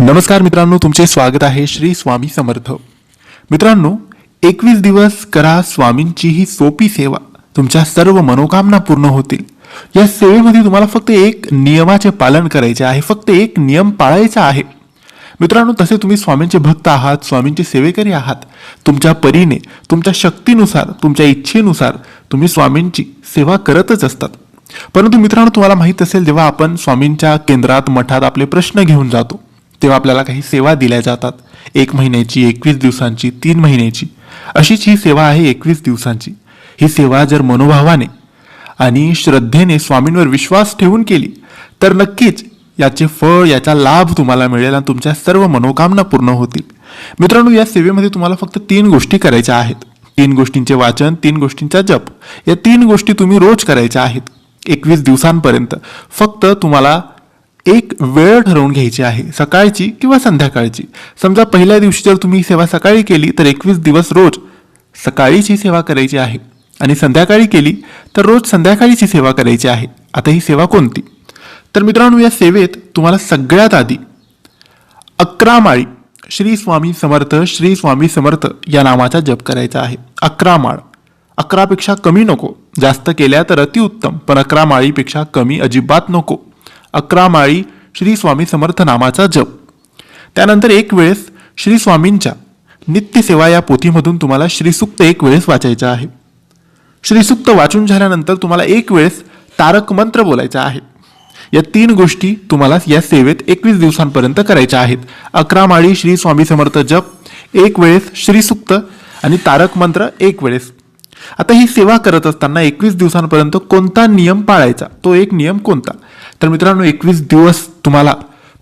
नमस्कार मित्रांनो तुमचे स्वागत आहे श्री स्वामी समर्थ. मित्रांनो एकवीस दिवस करा स्वामींची ही सोपी सेवा. तुमच्या सर्व मनोकामना पूर्ण होतील. या सेवेमध्ये तुम्हाला फक्त एक नियमाचे पालन करायचे आहे फक्त एक नियम पाळायचा आहे. मित्रांनो तसे तुम्ही स्वामींचे भक्त आहात स्वामींचे सेवेकरी आहात. तुमच्या परीने तुमच्या शक्तीनुसार तुमच्या इच्छेनुसार तुम्ही स्वामींची सेवा करतच असतात. परंतु मित्रांनो तुम्हाला माहीत असेल जेव्हा आपण स्वामींच्या केंद्रात मठात आपले प्रश्न घेऊन जातो तेव्हा आपल्याला काही सेवा दिल्या जातात. एक महिन्याची एकवीस दिवसांची तीन महिन्याची. अशीच ही सेवा आहे एकवीस दिवसांची. ही सेवा जर मनोभावाने आणि श्रद्धेने स्वामींवर विश्वास ठेवून केली तर नक्कीच याचे फळ याचा लाभ तुम्हाला मिळेल आणि तुमच्या सर्व मनोकामना पूर्ण होतील. मित्रांनो या सेवेमध्ये तुम्हाला फक्त तीन गोष्टी करायच्या आहेत. तीन गोष्टींचे वाचन तीन गोष्टींचा जप या तीन गोष्टी तुम्ही रोज करायच्या आहेत. एकवीस दिवसांपर्यंत फक्त तुम्हाला एक वेळ ठरवून घ्यायची आहे सकाळची किंवा संध्याकाळची. समजा पहिल्या दिवशी जर तुम्ही सेवा सकाळी केली तर एकवीस दिवस रोज सकाळीची सेवा करायची आहे आणि संध्याकाळी केली तर रोज संध्याकाळीची सेवा करायची आहे. आता ही सेवा कोणती? तर मित्रांनो या सेवेत तुम्हाला सगळ्यात आधी अकरा माळी श्री स्वामी समर्थ श्री स्वामी समर्थ या नामाचा जप करायचा आहे. अकरा माळ. अकरापेक्षा कमी नको. जास्त केल्या तर अतिउत्तम पण अकरा माळीपेक्षा कमी अजिबात नको. अकरा माळी श्री स्वामी समर्थ नामाचा जप. त्यानंतर एक वेळेस श्री स्वामींच्या नित्यसेवा या पोथीमधून तुम्हाला श्रीसुक्त एक वेळेस वाचायचं आहे. श्रीसुक्त वाचून झाल्यानंतर तुम्हाला एक वेळेस तारक मंत्र बोलायचा आहे. या तीन गोष्टी तुम्हाला या सेवेत एकवीस दिवसांपर्यंत करायच्या आहेत. अकरा माळी श्री स्वामी समर्थ जप एक वेळेस श्रीसुक्त आणि तारक मंत्र एक वेळेस. आता ही सेवा करत असताना एकवीस दिवसांपर्यंत कोणता नियम पाळायचा? तो एक नियम कोणता? तर मित्रांनो एकवीस दिवस तुम्हाला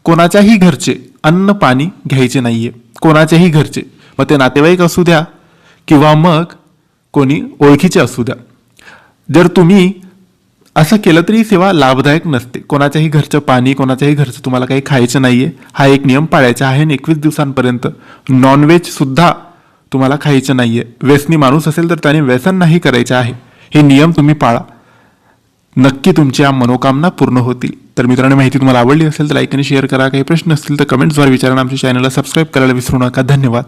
कोणाच्याही घरचे अन्न पाणी घ्यायचे नाहीये. कोणाच्याही घरचे. मग ते नातेवाईक असू द्या किंवा मग कोणी ओळखीचे असू द्या. जर तुम्ही असं केलं तरी सेवा लाभदायक नसते. कोणाच्याही घरचं पाणी कोणाच्याही घरचं तुम्हाला काही खायचं नाहीये. हा एक नियम पाळायचा आहे आणि एकवीस दिवसांपर्यंत नॉनव्हेजसुद्धा तुम्हाला खायचं नाही आहे व्यसनी माणूस असेल तर त्याने व्यसन नाही करायचे आहे. हे नियम तुम्ही पाळा. नक्की तुमच्या मनोकामना पूर्ण होतील. तर मित्रांनो माहिती तुम्हाला आवडली असेल तर लाईक आणि शेअर करा. काही प्रश्न असतील तर कमेंट्सद्वारे विचारा आमच्या चॅनलला सबस्क्राईब करायला विसरू नका. धन्यवाद.